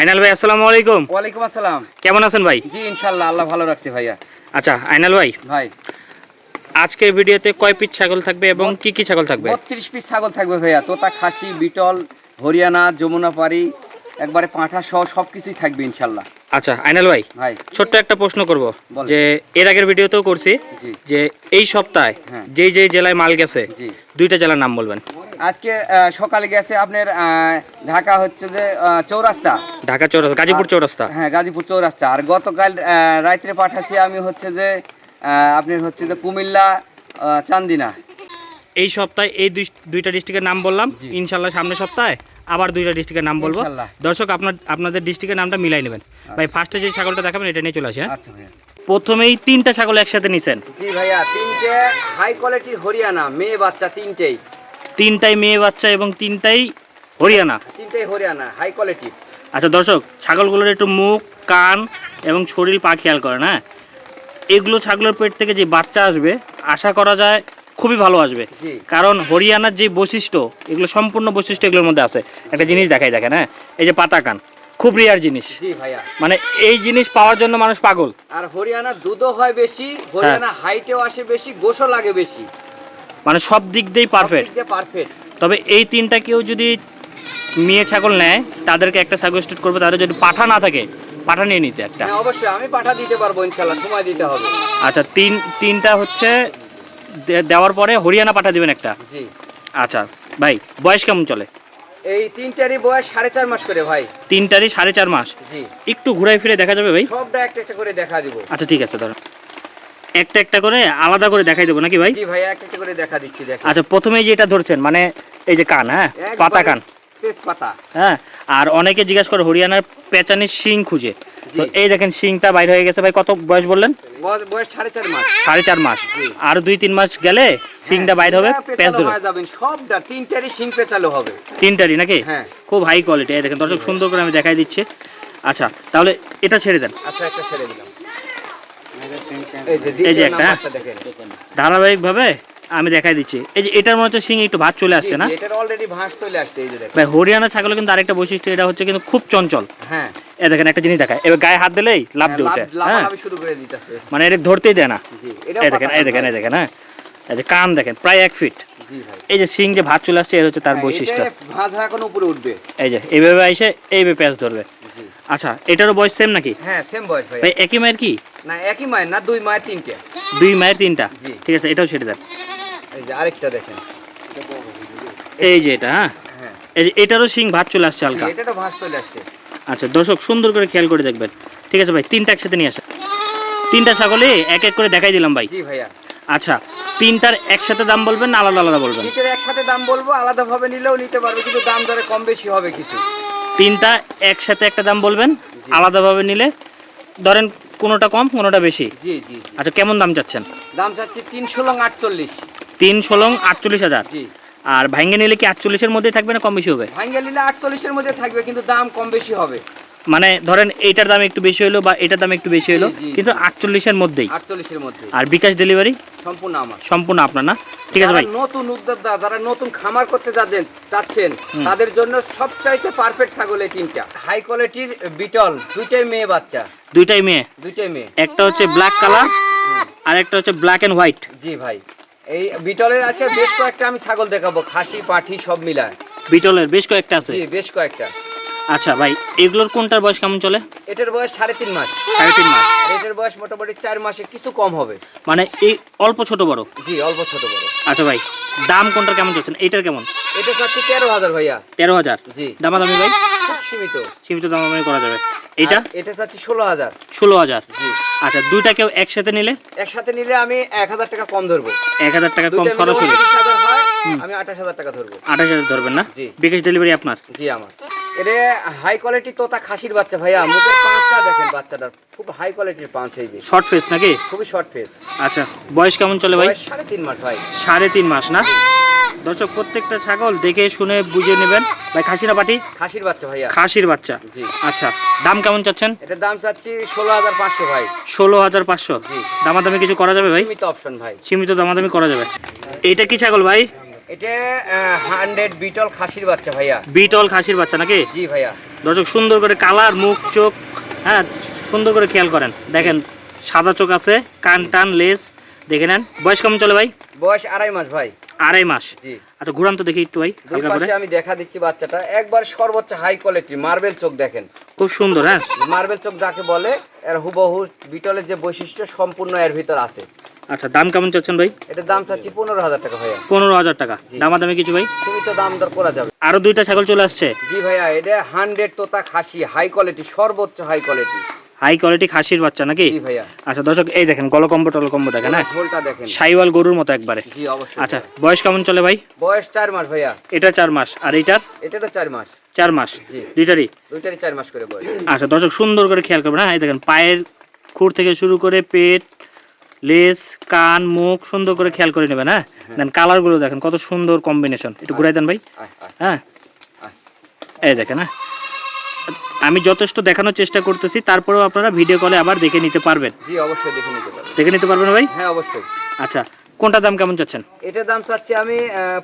আইনাল ভাই আসসালামু আলাইকুম। ওয়ালাইকুম আসসালাম। কেমন আছেন ভাই? জি ইনশাআল্লাহ আল্লাহ ভালো রাখছে ভাইয়া। আচ্ছা আইনাল ভাই। ভাই। আজকের ভিডিওতে কয় পিস ছাগল থাকবে এবং কি কি ছাগল থাকবে? বত্রিশ পিস ছাগল থাকবে ভাইয়া। তোতা খাসি বিটল হরিয়ানা যমুনাপাড়ি একবারে পাঁঠা সহ সবকিছুই থাকবে ইনশাল্লাহ আচ্ছা আইনাল ভাই ছোট্ট একটা প্রশ্ন করব যে এর আগের ভিডিওতেও করছি যে এই সপ্তাহে হ্যাঁ। যেই যেই জেলায় মাল গেছে দুইটা জেলার নাম বলবেন। আজকে সকালে গেছে আপনার ঢাকা হচ্ছে যে চৌরাস্তা। ঢাকা চৌরাস্তা গাজীপুর চৌরাস্তা। হ্যাঁ গাজীপুর চৌরাস্তা। আর গতকাল রাত্রে পাঠাচ্ছি আমি হচ্ছে যে আপনার হচ্ছে যে কুমিল্লা চান্দিনা। এই সপ্তাহে এই দুই- দুইটা ডিস্ট্রিক্টের নাম বললাম। ইনশাল্লাহ সামনের সপ্তাহে আবার দুইটা ডিস্ট্রিক্টের নাম বলব। দর্শক আপনার আপনাদের ডিস্ট্রিক্টের নামটা মিলাই নেবেন। ভাই ফার্স্টে যে ছাগলটা দেখাবেন এটা নিয়ে চলে আসে হ্যাঁ? আচ্ছা প্রথমেই তিনটা ছাগল একসাথে নিছেন। জি ভাইয়া তিনটে হাই কোয়ালিটির হরিয়ানা মেয়ে বাচ্চা তিনটেই। তিনটাই মেয়ে বাচ্চা এবং তিনটাই হরিয়ানা। তিনটেই হরিয়ানা হাই কোয়ালিটি আচ্ছা দর্শক ছাগলগুলোর একটু মুখ কান এবং শরীর পা খেয়াল করেন হ্যাঁ? এগুলো ছাগলের পেট থেকে যে বাচ্চা আসবে আশা করা যায় খুবই ভালো আসবে। কারণ হরিয়ানার যে বৈশিষ্ট্য এগুলো সম্পূর্ণ বৈশিষ্ট্য এগুলোর মধ্যে আছে। একটা জিনিস দেখাই দেখেন হ্যাঁ? এই যে পাতা কান খুব রিয়ার জিনিস। মানে এই জিনিস পাওয়ার জন্য মানুষ পাগল। আর হরিয়ানা দুধও হয় বেশি হরিয়ানা হাইটেও আসে বেশি গোসও লাগে বেশি। মানে সব দিক দিয়েই পারফেক্ট পারফেক্ট তবে এই তিনটা কেউ যদি মেয়ে ছাগল নেয় তাদেরকে একটা সাজেস্টেড করবে তাদের যদি পাঠা না থাকে পাঠা নিয়ে নিতে একটা। হ্যাঁ অবশ্যই আমি পাঠা দিতে পারব ইনশাল্লাহ সময় দিতে হবে। আচ্ছা তিন তিনটা হচ্ছে দেওয়ার পরে হরিয়ানা পাঠা দিবেন একটা? জি। আচ্ছা ভাই বয়স কেমন চলে? এই তিনটারই বয়স সাড়ে চার মাস করে ভাই। তিনটারই সাড়ে চার মাস? জি। একটু ঘুরাই ফিরে দেখা যাবে ভাই? সবটা একটা একটা করে দেখা দিব। আচ্ছা ঠিক আছে ধরো। একটা একটা করে আলাদা করে দেখাই দেবো নাকি ভাই? জি ভাই একটা একটা করে দেখা দিচ্ছি দেখ। আচ্ছা প্রথমে যেটা ধরছেন মানে এই যে কান হ্যাঁ? পাতা কান। তেজপাতা। হ্যাঁ আর অনেকে জিজ্ঞাসা করে হরিয়ানার পেঁচানির শিং খুঁজে। তো। এই দেখেন শিংটা বাইর হয়ে গেছে ভাই কত বয়স বললেন বয়স- সাড়ে চার মাস সাড়ে চার মাস আর দুই তিন মাস গেলে শিংটা বাইর হবে হ্যাঁ, পেঁচ হয়ে সবটা তিনটারই শিং পেঁচালো হবে তিনটারই নাকি হ্যাঁ খুব হাই কোয়ালিটি এই দেখেন দর্শক সুন্দর করে আমি দেখাই দিচ্ছি আচ্ছা তাহলে এটা ছেড়ে দেন আচ্ছা একটা ছেড়ে দিলাম এই যে একটা, হ্যাঁ? ধারাবাহিকভাবে আমি দেখাই দিচ্ছি। এই যে এটার মধ্যে শিং একটু ভাত চলে আসছে না? এটার অলরেডি ভাঁজ চলে আসছে এই যে দেখেন। ভাই হরিয়ানা ছাগলে কিন্তু আরেকটা বৈশিষ্ট্য এটা হচ্ছে কিন্তু খুব চঞ্চল। হ্যাঁ। এ দেখেন একটা জিনিস দেখায়। এবার গায়ে হাত দিলেই লাভ দিয়ে ওঠে হ্যাঁ। শুরু করে দিতেছে। মানে এটা ধরতেই দেয় না। জি এই দেখেন এই দেখেন এই দেখেন হ্যাঁ। এই যে কান দেখেন প্রায় এক ফিট। জি ভাই। এই যে শিং যে ভাত চলে আসছে এর হচ্ছে তার হ্যাঁ, বৈশিষ্ট্য। এটা হয়ে এখন উপরে উঠবে। এই যে এইভাবে এসে এইভাবে প্যাঁচ ধরবে। আচ্ছা এটারও বয়স সেম নাকি? হ্যাঁ সেম বয়স ভাই। ভাই একই মায়ের কি? না একই মায়ের না দুই মায়ের তিনটে। দুই মায়ের তিনটা। ঠিক আছে এটাও ছেড়ে দেন। এই যে আরেকটা দেখেন। এই যে এটা হ্যাঁ? হ্যাঁ। এটারও শিং ভাত চলে আসছে হালকা। এটা তো চলে আসছে। আচ্ছা দর্শক সুন্দর করে খেয়াল করে দেখবেন। ঠিক আছে ভাই তিনটা একসাথে নিয়ে আসেন। তিনটা ছাগলে এক এক করে দেখাই দিলাম ভাই। জি ভাইয়া। আচ্ছা তিনটার একসাথে দাম বলবেন না আলাদা আলাদা বলবেন? তিনটের একসাথে দাম বলব আলাদাভাবে নিলেও নিতে পারবে কিন্তু দাম দরে কম বেশি হবে কিছু। তিনটা একসাথে একটা দাম বলবেন। আলাদাভাবে নিলে ধরেন কোনোটা কম কোনোটা বেশি। জি জি জি। আচ্ছা কেমন দাম চাচ্ছেন? দাম চাচ্ছি তিনশো লং আটচল্লিশ। তিন ষোলং আটচল্লিশ হাজার। আর ভাঙ্গে নিলে কি আটচল্লিশের মধ্যেই থাকবে না কম বেশি হবে? ভাঙ্গে নিলে আটচল্লিশের মধ্যে থাকবে কিন্তু দাম কম বেশি হবে। মানে ধরেন এইটার দাম একটু বেশি হলো বা এটার দাম একটু বেশি হলো কিন্তু আটচল্লিশের মধ্যেই। আটচল্লিশের মধ্যে আর বিকাশ ডেলিভারি? সম্পূর্ণ আমার। সম্পূর্ণ আপনার না? ঠিক আছে ভাই। নতুন উদ্যোক্তা যারা নতুন খামার করতে যাচ্ছেন চাচ্ছেন তাদের জন্য সবচাইতে পারফেক্ট ছাগল এই তিনটা। হাই কোয়ালিটির বিটল দুইটাই মেয়ে বাচ্চা। দুইটাই মেয়ে? দুইটাই মেয়ে। একটা হচ্ছে ব্ল্যাক কালার আর একটা হচ্ছে ব্ল্যাক এন্ড হোয়াইট জি ভাই। এই বিটলের আজকে বেশ কয়েকটা আমি ছাগল দেখাবো খাসি পাঠি সব মিলায়। বিটলের বেশ কয়েকটা আছে? জি বেশ কয়েকটা। আচ্ছা ভাই এগুলোর কোনটার বয়স কেমন চলে? এটার বয়স সাড়ে তিন মাস। সাড়ে তিন মাস। আর এটার বয়স মোটামুটি চার মাসে কিছু কম হবে। মানে এই অল্প ছোট বড়? জি অল্প ছোট বড়। আচ্ছা ভাই দাম কোনটার কেমন চাচ্ছেন এইটার কেমন? এটা চাচ্ছি তেরো হাজার ভাইয়া। তেরো হাজার? জি। দামাদামি ভাই? খুব সীমিত। সীমিত দামাদামি করা যাবে। আর এটা চাচ্ছি ষোলো হাজার। ষোলো হাজার? জি। আচ্ছা দুইটা কেউ একসাথে নিলে? একসাথে নিলে আমি এক হাজার টাকা কম ধরবো। এক হাজার টাকা কম সরাসরি? আমি আঠাশ হাজার টাকা ধরবো। আঠাশ হাজার ধরবেন না? জি। বিকাশ ডেলিভারি আপনার? জি আমার। এটা হাই কোয়ালিটি তোতা খাসির বাচ্চা ভাইয়া। মুখের পাঁচটা দেখেন বাচ্চাটার। খুব হাই কোয়ালিটির পাঁচ এই যে। শর্ট ফেস নাকি? খুবই শর্ট ফেস আচ্ছা বয়স কেমন চলে ভাই? সাড়ে তিন মাস ভাই সাড়ে তিন মাস না? দর্শক প্রত্যেকটা ছাগল দেখে শুনে বুঝে নেবেন। ভাই খাসিরা পাটি? খাসির বাচ্চা ভাইয়া। খাসির বাচ্চা? জি। আচ্ছা দাম কেমন চাচ্ছেন? এটার দাম চাচ্ছি ষোলো হাজার পাঁচশো ভাই। ষোলো হাজার পাঁচশো? জি। দামাদামি কিছু করা যাবে ভাই? সীমিত অপশন ভাই। সীমিত দামাদামি করা যাবে। এটা কি ছাগল ভাই? এটা হান্ড্রেড বিটল খাসির বাচ্চা ভাইয়া। বিটল খাসির বাচ্চা নাকি? জি ভাইয়া। দর্শক সুন্দর করে কালার মুখ চোখ হ্যাঁ সুন্দর করে খেয়াল করেন। দেখেন সাদা চোখ আছে কান টান লেস দেখে নেন। বয়স কেমন চলে ভাই? বয়স আড়াই মাস ভাই। আড়াই মাস। জি। আচ্ছা ঘুরান তো দেখি একটু ভাই হালকা করে আমি দেখা দিচ্ছি বাচ্চাটা। একবার সর্বোচ্চ হাই কোয়ালিটি মার্বেল চোখ দেখেন। খুব সুন্দর হ্যাঁ? মার্বেল চোখ যাকে বলে এর হুবহু বিটলের যে বৈশিষ্ট্য সম্পূর্ণ এর ভিতর আছে। আচ্ছা দাম কেমন চাচ্ছেন ভাই? এটার দাম চাচ্ছি পনেরো হাজার টাকা ভাইয়া। পনেরো হাজার টাকা। দামাদামি কিছু ভাই? তুমি তো দাম দর করা যাবে। আরও দুইটা ছাগল চলে আসছে। জি ভাইয়া এটা হান্ড্রেড তোতা খাসি হাই কোয়ালিটি সর্বোচ্চ হাই কোয়ালিটি হাই কোয়ালিটি খাসির বাচ্চা নাকি? আচ্ছা দর্শক এই দেখেন গলকম্ব টলকম্ব দেখেন হ্যাঁ? দেখেন। সাইওয়াল গরুর মতো একবারে। আচ্ছা বয়স কেমন চলে ভাই? বয়স চার মাস ভাইয়া। এটা চার মাস আর এইটার? এটারও চার মাস। চার মাস। দুইটারই? দুইটারই চার মাস করে বয়স। আচ্ছা দর্শক সুন্দর করে খেয়াল করবেন হ্যাঁ? এই দেখেন পায়ের খুর থেকে শুরু করে পেট লেস কান মুখ সুন্দর করে খেয়াল করে নেবেন হ্যাঁ? দেন কালারগুলো দেখেন কত সুন্দর কম্বিনেশন। একটু ঘুরাই দেন ভাই। হ্যাঁ? এই দেখেন হ্যাঁ? আমি যথেষ্ট দেখানোর চেষ্টা করতেছি তারপরেও আপনারা ভিডিও কলে আবার দেখে নিতে পারবেন। জি অবশ্যই দেখে নিতে পারবেন। দেখে নিতে পারবেন ভাই? হ্যাঁ অবশ্যই। আচ্ছা কোনটা দাম কেমন চাচ্ছেন? এটার দাম চাচ্ছি আমি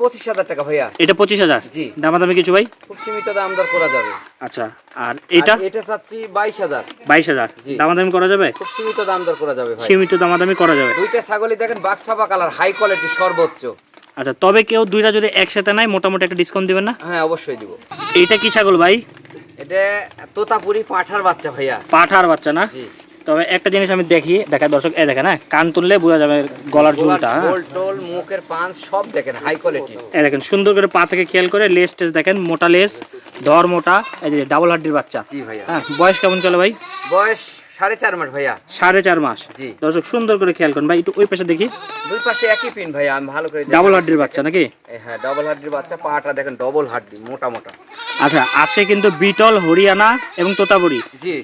পঁচিশ হাজার টাকা ভাইয়া। এটা পঁচিশ হাজার? জি। দামাদামি কিছু ভাই? খুব সীমিত দাম দর করা যাবে। আচ্ছা আর এটা? এটা চাচ্ছি বাইশ হাজার। বাইশ হাজার। দামাদামি করা যাবে? খুব সীমিত দাম দর করা যাবে ভাই। সীমিত দামাদামি করা যাবে। দুইটা ছাগলই দেখেন বাক্সাবা কালার হাই কোয়ালিটি সর্বোচ্চ। আচ্ছা তবে কেউ দুইটা যদি একসাথে নেয় মোটামুটি একটা ডিসকাউন্ট দিবেন না? হ্যাঁ অবশ্যই দিব। এইটা কি ছাগল ভাই? এটা তোতাপুরি পাঠার বাচ্চা ভাইয়া। পাঠার বাচ্চা না? তবে একটা জিনিস আমি দেখি দেখা দর্শক এ দেখেন হ্যাঁ কান তুললে বোঝা যাবে গলার ঝুলটা হ্যাঁ। টোল টোল মুখের পান সব দেখেন হাই কোয়ালিটি এ দেখেন সুন্দর করে পা থেকে খেয়াল করে লেস টেস দেখেন মোটা লেস ধর মোটা এই যে ডাবল হাড্ডির বাচ্চা। জি ভাইয়া। হ্যাঁ বয়স কেমন চলে ভাই? বয়স সাড়ে চার মাস ভাইয়া। সাড়ে চার মাস। জি। দর্শক সুন্দর করে খেয়াল করেন ভাই একটু ওই পাশে দেখি। দুই পাশে একই পিন ভাইয়া আমি ভালো করে ডাবল হাড্ডির বাচ্চা নাকি? হ্যাঁ ডবল হাড্ডির বাচ্চা পাটা দেখেন ডবল হাড্ডি মোটা মোটা। আচ্ছা আজকে কিন্তু বিটল হরিয়ানা এবং তোতাবড়ি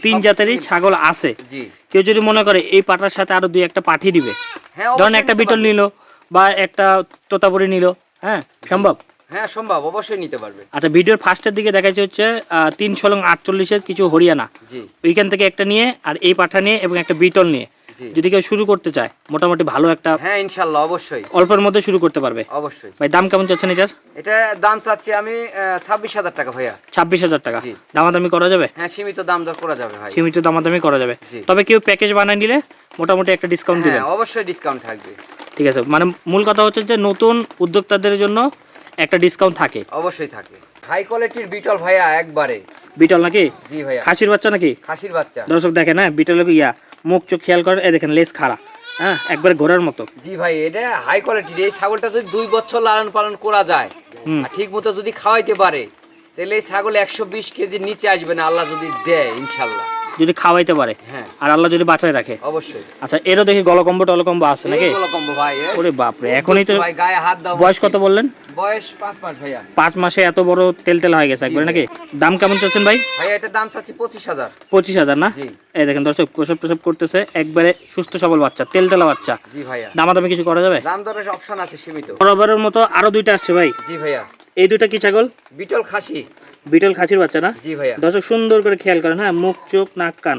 তিন জাতেরই ছাগল আছে। জি। কেউ যদি মনে করে এই পাটার সাথে আরও দুই একটা পাঠিয়ে দিবে। হ্যাঁ ধরেন একটা বিটল। নিল বা একটা তোতাপুরি নিল হ্যাঁ সম্ভব? হ্যাঁ সম্ভব অবশ্যই নিতে পারবে। আচ্ছা ভিডিওর ফার্স্টের দিকে দেখাচ্ছে হচ্ছে আহ, তিন সলং আটচল্লিশের কিছু হরিয়ানা। জি। ওইখান থেকে একটা নিয়ে আর এই পাঠা নিয়ে এবং একটা বিটল নিয়ে। যদি কেউ শুরু করতে চায় মোটামুটি ভালো একটা হ্যাঁ ইনশাল্লাহ অবশ্যই। অল্পের মধ্যে শুরু করতে পারবে। অবশ্যই। ভাই দাম কেমন চাচ্ছেন এটার? এটা দাম চাচ্ছি আমি ছাব্বিশ হাজার টাকা ভাইয়া। ছাব্বিশ হাজার টাকা। দামাদামি করা যাবে? হ্যাঁ সীমিত দাম দর করা যাবে ভাই। সীমিত দামাদামি করা যাবে। তবে কেউ প্যাকেজ বানায় নিলে মোটামুটি একটা ডিসকাউন্ট দিবেন। হ্যাঁ অবশ্যই ডিসকাউন্ট থাকবে। ঠিক আছে। মানে মূল কথা হচ্ছে যে নতুন উদ্যোক্তাদের জন্য একটা ডিসকাউন্ট থাকে। অবশ্যই থাকে। হাই কোয়ালিটির বিটল ভাইয়া একবারে। বিটল নাকি? জি ভাইয়া। খাসির বাচ্চা নাকি? খাসির বাচ্চা। দর্শক দেখেন হ্যাঁ বিটলের ইয়া মুখ চোখ খেয়াল করেন এই দেখেন লেস খাড়া। হ্যাঁ একবারে ঘোড়ার মতো। জি ভাই এটা হাই কোয়ালিটির এই ছাগলটা যদি দুই বছর লালন পালন করা যায় আর ঠিক মতো যদি খাওয়াইতে পারে তাহলে এই ছাগল একশো বিশ কেজির নিচে আসবে না আল্লাহ যদি দেয় ইনশাল্লাহ। যদি খাওয়াইতে পারে। হ্যাঁ। আর আল্লাহ যদি বাঁচায় রাখে। অবশ্যই। আচ্ছা এরও দেখি গলকম্ব টলকম্ব আছে নাকি? এইগুলো কম্বো ভাই। ওরে বাপরে এখনই তো ভাই গায়ে হাত দাও। বয়স কত বললেন? বয়স পাঁচ মাস ভাইয়া। পাঁচ মাসে এত বড় তেল তেল হয়ে গেছে একবারে নাকি? দাম কেমন চাচ্ছেন ভাই? দাম চাচ্ছি পঁচিশ হাজার। না? এই দেখেন দর্শক প্রসব প্রসব করতেছে একবারে সুস্থ সবল বাচ্চা তেল তেলা বাচ্চা। জি ভাইয়া। দামাদামি কিছু করা যাবে? দাম দরের অপশন আছে সীমিত। বরাবরের মতো আরও দুইটা আসছে ভাই। জি ভাইয়া। এই দুইটা কি ছাগল? বিটল খাসি। বিটল খাসির বাচ্চা না? জি ভাইয়া। দর্শক সুন্দর করে খেয়াল করেন হ্যাঁ মুখ চোখ নাক কান।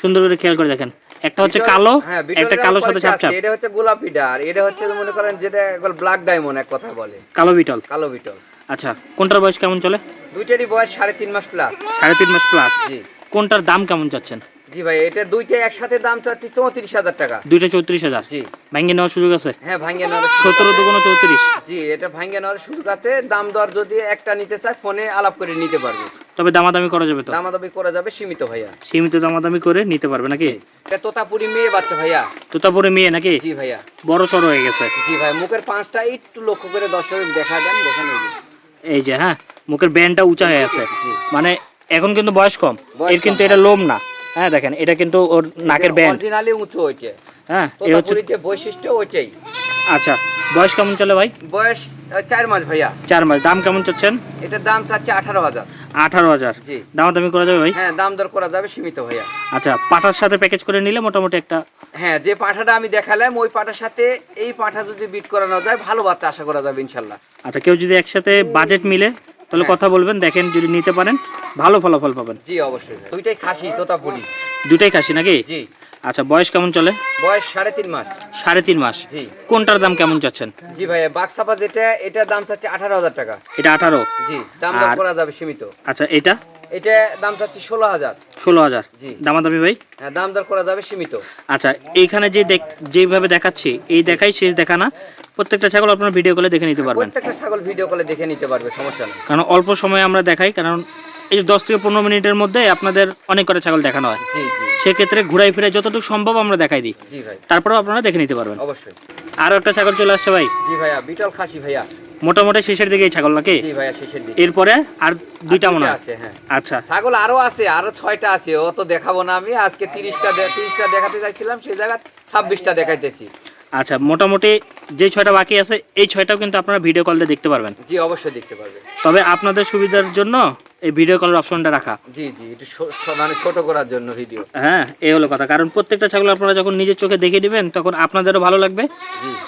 সুন্দর করে খেয়াল করে দেখেন। একটা হচ্ছে কালো হ্যাঁ, একটা কালো সাথে ছাপ ছাপ এটা হচ্ছে গোলাপিটা আর এটা হচ্ছে মনে করেন যেটা একবার ব্ল্যাক ডায়মন্ড এক কথা বলে। কালো বিটল? কালো বিটল। আচ্ছা কোনটার বয়স কেমন চলে? দুইটারই বয়স সাড়ে তিন মাস প্লাস সাড়ে তিন মাস প্লাস জি। কোনটার দাম কেমন চাচ্ছেন? জি ভাই এটা দুইটা একসাথে দাম চাচ্ছি চৌত্রিশ হাজার টাকা। দুইটা চৌত্রিশ হাজার? জি। ভেঙে নেওয়ার সুযোগ আছে? হ্যাঁ ভাঙ্গে নেওয়ার সতেরো দুগুণ চৌত্রিশ। জি এটা ভাঙ্গে নেওয়ার সুযোগ আছে। দাম দর যদি একটা নিতে চায় ফোনে আলাপ করে নিতে পারবে। তবে দামাদামি করা যাবে তো? দামাদামি করা যাবে সীমিত ভাইয়া। সীমিত দামাদামি করে নিতে পারবে নাকি? এটা তোতাপুরি মেয়ে বাচ্চা ভাইয়া। তোতাপুরে মেয়ে নাকি? জি ভাইয়া। বড় সড়ো হয়ে গেছে। জি ভাই মুখের পাঁচটা একটু লক্ষ্য করে দর্শক দেখা দেন দেখেন এই যে। হ্যাঁ মুখের ব্যান্ডটা উঁচা হয়ে আছে। মানে এখন কিন্তু বয়স কম। এর কিন্তু এটা লোম না। হ্যাঁ দেখেন এটা কিন্তু ওর নাকের ব্যান্ড অরিজিনালি উঁচু ওইটা হ্যাঁ এই হচ্ছে বৈশিষ্ট্য ওইটাই আচ্ছা বয়স কেমন চলে ভাই? বয়স চার মাস ভাইয়া। চার মাস দাম কেমন চাচ্ছেন? এটার দাম চাচ্ছে আঠারো হাজার। আঠারো হাজার। জি। দামাদামি করা যাবে ভাই? হ্যাঁ দাম দর করা যাবে সীমিত ভাইয়া। আচ্ছা পাঠার সাথে প্যাকেজ করে নিলে মোটামুটি একটা হ্যাঁ যে পাঠাটা আমি দেখালাম ওই পাঠার সাথে এই পাঠা যদি বিট করানো যায় ভালো বাচ্চা আশা করা যাবে ইনশাল্লাহ। আচ্ছা কেউ যদি একসাথে বাজেট মিলে তাহলে হ্যাঁ। কথা বলবেন দেখেন যদি নিতে পারেন ভালো ফলাফল পাবেন। জি অবশ্যই। ভাই। দুইটাই খাসি তোতাপুরি দুটাই খাসি নাকি? জি। আচ্ছা বয়স কেমন চলে? বয়স সাড়ে তিন মাস। সাড়ে তিন মাস। জি। কোনটার দাম কেমন চাচ্ছেন? জি ভাইয়া বাক্সাপা যেটা এটার দাম চাচ্ছে আঠারো হাজার টাকা। এটা আঠারো? জি দাম করা যাবে সীমিত। আচ্ছা এটা? এটা দাম চাচ্ছি ষোলো হাজার। ষোলো হাজার। জি। দামাদামি ভাই? হ্যাঁ, দাম দর করা যাবে সীমিত। আচ্ছা এইখানে যে যেভাবে দেখাচ্ছি এই দেখাই শেষ দেখা না? প্রত্যেকটা ছাগল আপনার ভিডিও করে দেখে নিতে পারবেন। প্রত্যেকটা ছাগল ভিডিও কলে দেখে নিতে পারবে সমস্যা নেই। কারণ অল্প সময়ে আমরা দেখাই কারণ এই যে দশ থেকে পনেরো মিনিটের মধ্যে আপনাদের অনেক কটা ছাগল দেখানো হয়। সেক্ষেত্রে ঘুরাই ফিরে যতটুকু সম্ভব আমরা দেখাই দিই। তারপরেও আপনারা দেখে নিতে পারবেন। অবশ্যই। আরও একটা ছাগল চলে আসছে ভাই। জি ভাইয়া বিটল খাসি ভাইয়া। মোটামুটি শেষের দিকে এই ছাগল নাকি? জি ভাইয়া শেষের দিকে। এরপরে আর দুইটা মনে আছে হ্যাঁ। আচ্ছা। ছাগল আরও আছে আরও ছয়টা আছে ও তো দেখাবো না আমি। আজকে তিরিশটা তিরিশটা দেখাতে চাইছিলাম সেই জায়গায় ছাব্বিশটা দেখাইতেছি। আচ্ছা মোটামুটি যে ছয়টা বাকি আছে এই ছয়টাও কিন্তু আপনারা ভিডিও কল দিয়ে দেখতে পারবেন। জি অবশ্যই দেখতে পারবেন। তবে আপনাদের সুবিধার জন্য এই ভিডিও কলের অপশনটা রাখা। জি জি ছো- মানে ছোট করার জন্য ভিডিও হ্যাঁ এই হলো কথা। কারণ প্রত্যেকটা ছাগল আপনারা যখন নিজের চোখে দেখে দিবেন তখন আপনাদেরও ভালো লাগবে।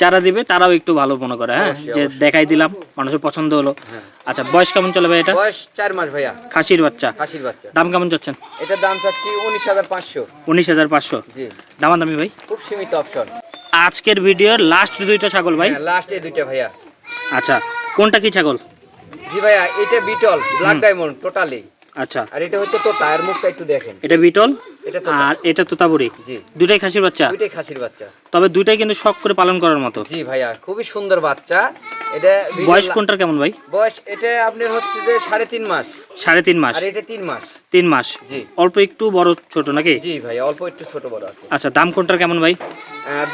যারা দিবে তারাও একটু ভালো মনে করে হ্যাঁ? যে দেখাই দিলাম মানুষের পছন্দ হলো। হ্যাঁ। আচ্ছা বয়স কেমন চলে ভাই এটা? বয়স চার মাস ভাইয়া। খাসির বাচ্চা। খাসির বাচ্চা। দাম কেমন চাচ্ছেন? এটার দাম চাচ্ছি উনিশ হাজার পাঁচশো। উনিশ হাজার পাঁচশো। জি। দামাদামি ভাই? খুব সীমিত অপশন আজকের ভিডিওর লাস্ট দুইটা ছাগল ভাই। হ্যাঁ লাস্ট এই দুইটা ভাইয়া। আচ্ছা কোনটা কি ছাগল? জি ভাইয়া এটা বিটল ব্ল্যাক ডায়মন্ড টোটালি আচ্ছা। আর এটা হচ্ছে তোতা এর মুখটা একটু দেখেন। এটা বিটল? এটা তোতা। আর এটা তোতাবুরি জি। দুটাই খাসির বাচ্চা? দুইটাই খাসির বাচ্চা। তবে দুইটাই কিন্তু শখ করে পালন করার মতো। জি ভাইয়া খুবই সুন্দর বাচ্চা। এটা বয়স কোনটার কেমন ভাই? বয়স এটা আপনার হচ্ছে যে সাড়ে তিন মাস। সাড়ে তিন মাস। আর এটা তিন মাস। তিন মাস। জি। অল্প একটু বড় ছোট নাকি? জি ভাই অল্প একটু ছোট বড় আছে। আচ্ছা দাম কোনটার কেমন ভাই?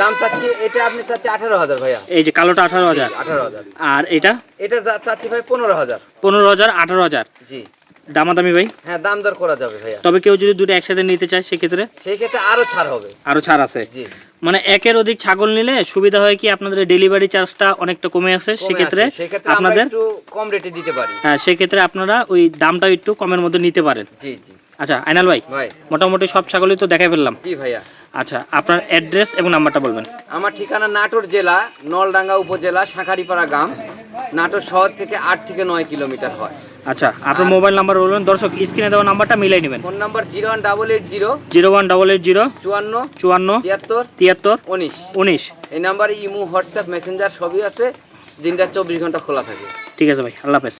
দাম চাচ্ছি এটা আপনি চাচ্ছি আঠারো হাজার ভাইয়া। এই যে কালোটা আঠারো হাজার। আঠারো হাজার। আর এটা? এটা চাচ্ছি ভাই পনেরো হাজার। পনেরো হাজার আঠারো হাজার? জি। দামাদামি ভাই? হ্যাঁ দাম দর করা যাবে ভাইয়া। তবে কেউ যদি দুটো একসাথে নিতে চায় সেক্ষেত্রে? সেই ক্ষেত্রে আরও ছাড় হবে। আরও ছাড় আছে? জি। মানে একের অধিক ছাগল নিলে সুবিধা হয় কি আপনাদের ডেলিভারি চার্জটা অনেকটা কমে আসে সেক্ষেত্রে। সেক্ষেত্রে আপনাদের একটু কম রেটে দিতে পারি। হ্যাঁ সেক্ষেত্রে আপনারা ওই দামটা একটু কমের মধ্যে নিতে পারেন। জি জি। আচ্ছা আইনাল ভাই ভাই। মোটামুটি সব ছাগলই তো দেখাই ফেললাম। জি ভাইয়া। আচ্ছা আপনার অ্যাড্রেস এবং নাম্বারটা বলবেন। আমার ঠিকানা নাটোর জেলা নলডাঙ্গা উপজেলা শাঁখারিপাড়া গ্রাম। নাটোর শহর থেকে আট থেকে নয় কিলোমিটার হয়। আচ্ছা আপনার মোবাইল নাম্বার বলবেন। দর্শক স্ক্রিনে দেওয়া নাম্বারটা মিলাই নেবেন। Phone number zero one double eight zero zero one double eight zero চুয়ান্ন চুয়ান্ন তিয়াত্তর তিয়াত্তর উনিশ। উনিশ। এই নাম্বারে ইমো হোয়াটসঅ্যাপ মেসেঞ্জার সবই আছে। দিনটা চব্বিশ ঘণ্টা খোলা থাকে। ঠিক আছে ভাই আল্লাহ হাফেজ।